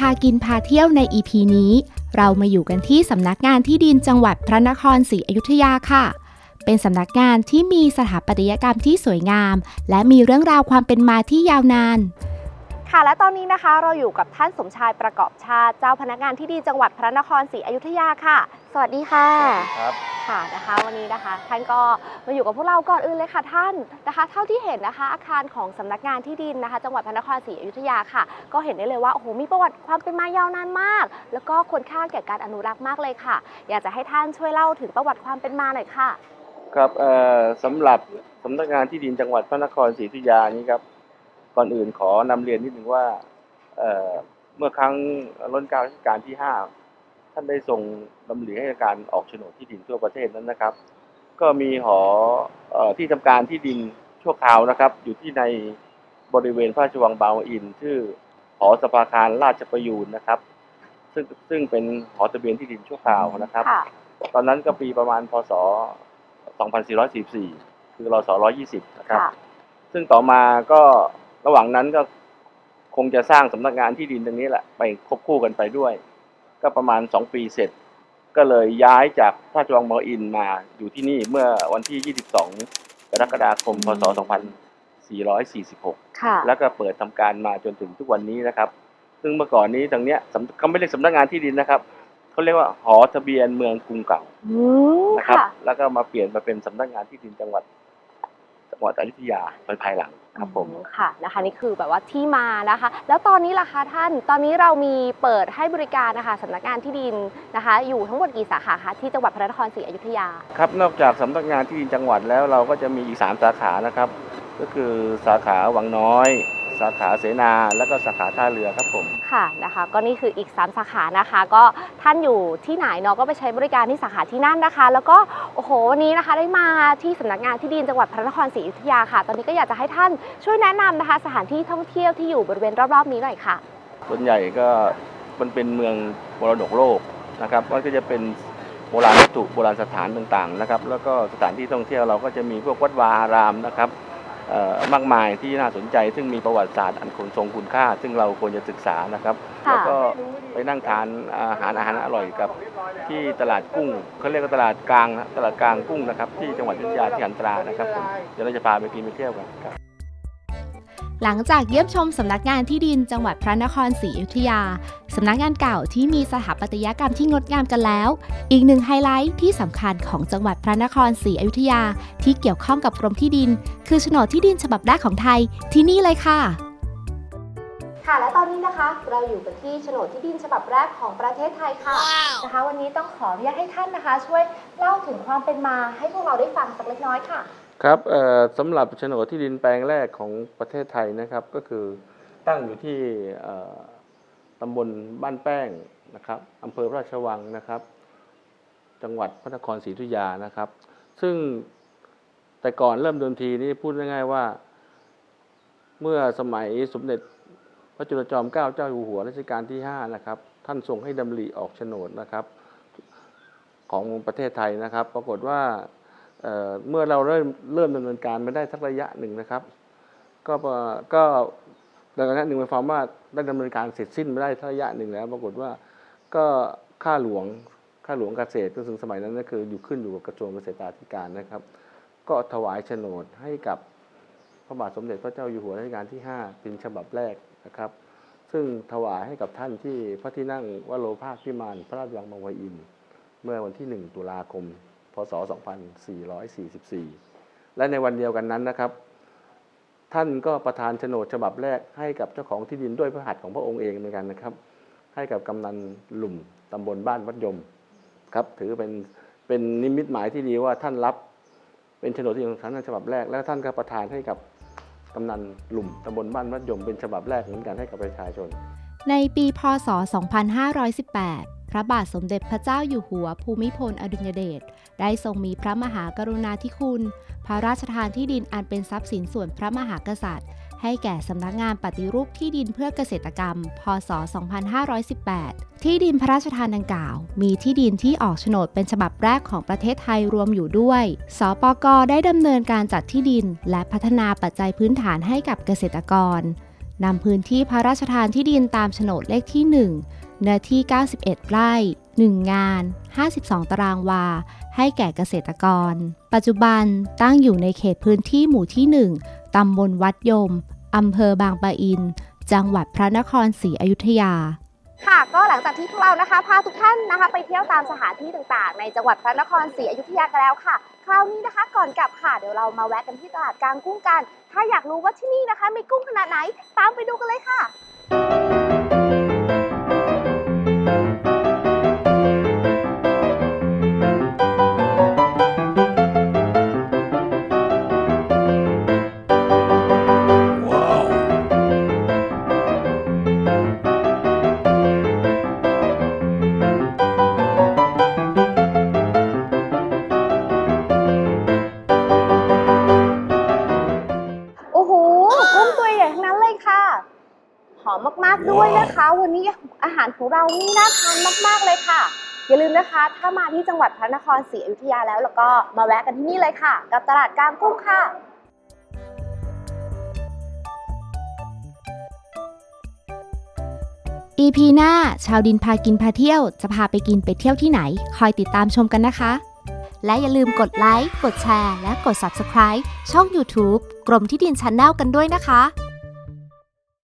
พากินพาเที่ยวใน EP นี้ เรามาอยู่กันที่สำนักงานที่ดินจังหวัดพระนครศรีอยุธยาค่ะ เป็นสำนักงานที่มีสถาปัตยกรรมที่สวยงาม และมีเรื่องราวความเป็นมาที่ยาวนาน ค่ะและตอนนี้นะคะเราอยู่กับท่านสมชายประกอบชาติเจ้าพนักงานที่ดินจังหวัดพระนครศรีอยุธยาค่ะ สวัสดีค่ะครับค่ะนะคะวันนี้นะคะท่านก็มาอยู่กับพวกเราก่อนอื่นเลยค่ะท่านนะคะ เท่าที่เห็นนะคะ อาคารของสำนักงานที่ดินนะคะ จังหวัดพระนครศรีอยุธยาค่ะ ก็เห็นได้เลยว่าโอ้โหมีประวัติความเป็นมายาวนานมาก แล้วก็ควรค่าแก่การอนุรักษ์มากเลยค่ะ อยากจะให้ท่านช่วยเล่าถึงประวัติความเป็นมาหน่อยค่ะ ครับเอ่อสำหรับสำนักงานที่ดินจังหวัดพระนครศรีอยุธยานี้ครับ ก่อนอื่นขอนำเรียนนิดหนึ่งว่าเอ่อเมื่อครั้งรัชกาลรัชกาลที่ห้าท่านได้ทรงดำริให้การออกโฉนดที่ดินทั่วประเทศนั้นนะครับ ก็มีหอเอ่อที่ทำการที่ดินชั่วคราวนะครับ อยู่ที่ในบริเวณพระราชวังบางปะอิน ชื่อหอสภาคารราชประยูนนะครับ ซึ่งซึ่งเป็นหอทะเบียนที่ดินชั่วคราวนะครับค่ะตอนนั้นก็ปีประมาณพศ 2444 คือรศ120 นะครับค่ะซึ่งต่อมาก็ ระหว่างนั้นก็คงจะสร้างสำนักงานที่ดินตรงนี้แหละไปควบคู่กันไปด้วย ก็ประมาณ2ปีเสร็จ ก็เลยย้ายจากพระราชวังบางปะอินมาอยู่ที่นี่เมื่อวันที่ 22 กรกฎาคม พศ 2446 ค่ะ แล้วก็เปิดทำการมาจนถึงทุกวันนี้นะครับ ซึ่งเมื่อก่อนนี้ทางเนี้ยสำเขาไม่เรียกสำนักงานที่ดินนะครับเขาเรียกว่าหอทะเบียนเมืองกรุงเก่าอืมนะครับ ค่ะ แล้วก็มาเปลี่ยนมาเป็นสำนักงานที่ดินจังหวัด จังหวัดอยุธยาเป็นภายหลังครับผมอืค่ะนะคะนี่คือแบบว่าที่มานะคะ แล้วตอนนี้ล่ะคะท่านตอนนี้เรามีเปิดให้บริการนะคะสำนักงานที่ดินนะคะ อยู่ทั้งหมดกี่สาขาคะที่จังหวัดพระนครศรีอยุธยาครับนอกจากสำนักงานที่ดินจังหวัดแล้วเราก็จะมีอีกสามสาขานะครับ ก็คือสาขาวังน้อย สาขาเสนา แล้วก็สาขาท่าเรือครับผม ค่ะนะคะ ก็นี่คืออีก 3 สาขานะคะ ก็ท่านอยู่ที่ไหนเนาะก็ไปใช้บริการที่สาขาที่นั่นนะคะ แล้วก็โอ้โหวันนี้นะคะได้มาที่สำนักงานที่ดินจังหวัดพระนครศรีอยุธยาค่ะ ตอนนี้ก็อยากจะให้ท่านช่วยแนะนำนะคะ สถานที่ท่องเที่ยวที่อยู่บริเวณรอบๆนี้หน่อยค่ะ ส่วนใหญ่ก็มันเป็นเมืองมรดกโลกนะครับมันก็จะเป็นโบราณวัตถุโบราณสถานต่างๆนะครับ แล้วก็สถานที่ท่องเที่ยวเราก็จะมีพวกวัดวาอารามนะครับเอ่อ มากมายที่น่าสนใจ ซึ่งมีประวัติศาสตร์อันคงทรงคุณค่า ซึ่งเราควรจะศึกษานะครับ ค่ะ แล้วก็ไปนั่งทานอาหารอาหารอร่อยกับที่ตลาดกุ้งเขาเรียกว่าตลาดกลางนะตลาดกลางกุ้งนะครับที่จังหวัดอยุธยาที่หันตรานะครับผมเดี๋ยวเราจะพาไปกินไปเที่ยวกันครับ หลังจากเยี่ยมชมสำนักงานที่ดินจังหวัดพระนครศรีอยุธยา สำนักงานเก่าที่มีสถาปัตยกรรมที่งดงามกันแล้ว อีกหนึ่งไฮไลท์ที่สำคัญของจังหวัดพระนครศรีอยุธยา ที่เกี่ยวข้องกับกรมที่ดิน คือโฉนดที่ดินฉบับแรกของไทยที่นี่เลยค่ะ ค่ะและตอนนี้นะคะ เราอยู่กันที่โฉนดที่ดินฉบับแรกของประเทศไทยค่ะนะคะ วันนี้ต้องขออนุญาตให้ท่านนะคะ ช่วยเล่าถึงความเป็นมาให้พวกเราได้ฟังสักเล็กน้อยค่ะ ครับสำหรับโฉนดที่ดินแปลงแรกของประเทศไทยนะครับ ก็คือตั้งอยู่ที่ตำบลบ้านแป้งนะครับอำเภอพระราชวังนะครับ จังหวัดพระนครศรีอยุธยานะครับ ซึ่งแต่ก่อนเริ่มเดิมทีนี่พูดง่ายๆว่า เมื่อสมัยสมเด็จพระจุลจอมเกล้าเจ้าอยู่หัวรัชกาลที่ห้านะครับ ท่านทรงให้ดำริออกโฉนดนะครับ ของประเทศไทยนะครับ ปรากฏว่า เเมื่อเราเริ่มเริ่มดำเนินการมาได้สักระยะหนึ่งนะครับ ก็ปะก็ระยะหนึ่งหมายความว่าได้ดำเนินการเสร็จสิ้นมาได้สักระยะหนึ่งแล้ว ปรากฏว่าก็ค่าหลวงค่าหลวงเกษตรก็ถึงสมัยนั้นก็คืออยู่ขึ้นอยู่กับกระทรวงเกษตรธิการนะครับ ก็ถวายโฉนดให้กับพระบาทสมเด็จพระเจ้าอยู่หัวรัชกาลที่ 5 เป็นฉบับแรกนะครับ ซึ่งถวายให้กับท่านที่พระที่นั่งวโรภาคพิมานพระราชวังบางปะอิน เมื่อวันที่ 1 ตุลาคม พศ 2444 และในวันเดียวกันนั้นนะครับ ท่านก็ประทานโฉนดฉบับแรกให้กับเจ้าของที่ดินด้วยพระหัตถ์ของพระองค์เองเหมือนกันนะครับ ให้กับกำนันหลุ่มตำบลบ้านวัดยมครับถือเป็นเป็นนิมิตหมายที่ดีว่าท่านรับเป็นโฉนดที่ของท่านฉบับแรก แล้วท่านก็ประทานให้กับกำนันหลุ่มตำบลบ้านวัดยมเป็นฉบับแรกเหมือนกันให้กับประชาชน ในปีพศ 2518 พระบาทสมเด็จพระเจ้าอยู่หัวภูมิพลอดุลยเดชได้ทรงมีพระมหากรุณาธิคุณ พระราชทานที่ดินอันเป็นทรัพย์สินส่วนพระมหากษัตริย์ ให้แก่สำนักงานปฏิรูปที่ดินเพื่อเกษตรกรรม พศ 2518 ที่ดินพระราชทานดังกล่าว มีที่ดินที่ออกโฉนดเป็นฉบับแรกของประเทศไทยรวมอยู่ด้วย สปกได้ดำเนินการจัดที่ดิน และพัฒนาปัจจัยพื้นฐานให้กับเกษตรกรนำพื้นที่พระราชทานที่ดินตามโฉนดเลขที่ 1 เนื้อที่ 91 ไร่ 1 งาน 52 ตารางวา ให้แก่เกษตรกร ปัจจุบันตั้งอยู่ในเขตพื้นที่หมู่ที่ 1 ตำบลวัดยม อำเภอบางปะอิน จังหวัดพระนครศรีอยุธยาค่ะก็หลังจากที่พวกเรานะคะพาทุกท่านนะคะ ไปเที่ยวตามสถานที่ต่างๆ ในจังหวัดพระนครศรีอยุธยากันแล้วค่ะ คราวนี้นะคะก่อนกลับค่ะเดี๋ยวเรามาแวะกันที่ตลาดกลางกุ้งกัน ถ้าอยากรู้ว่าที่นี่นะคะมีกุ้งขนาดไหนตามไปดูกันเลยค่ะ ด้วยนะคะ วันนี้อาหารของเรานี่น่าทานมาก ๆ เลยค่ะ อย่าลืมนะคะ ถ้ามาที่จังหวัดพระนครศรีอยุธยาแล้วแล้วก็มาแวะกันที่นี่เลยค่ะ กับตลาดกลางกุ้งค่ะ EP หน้า ชาวดินพากินพาเที่ยว จะพาไปกินไปเที่ยวที่ไหน คอยติดตามชมกันนะคะ และอย่าลืมกดไลค์ กดแชร์ และกด Subscribe ช่อง YouTube กรมที่ดินชันแนลกันด้วยนะคะ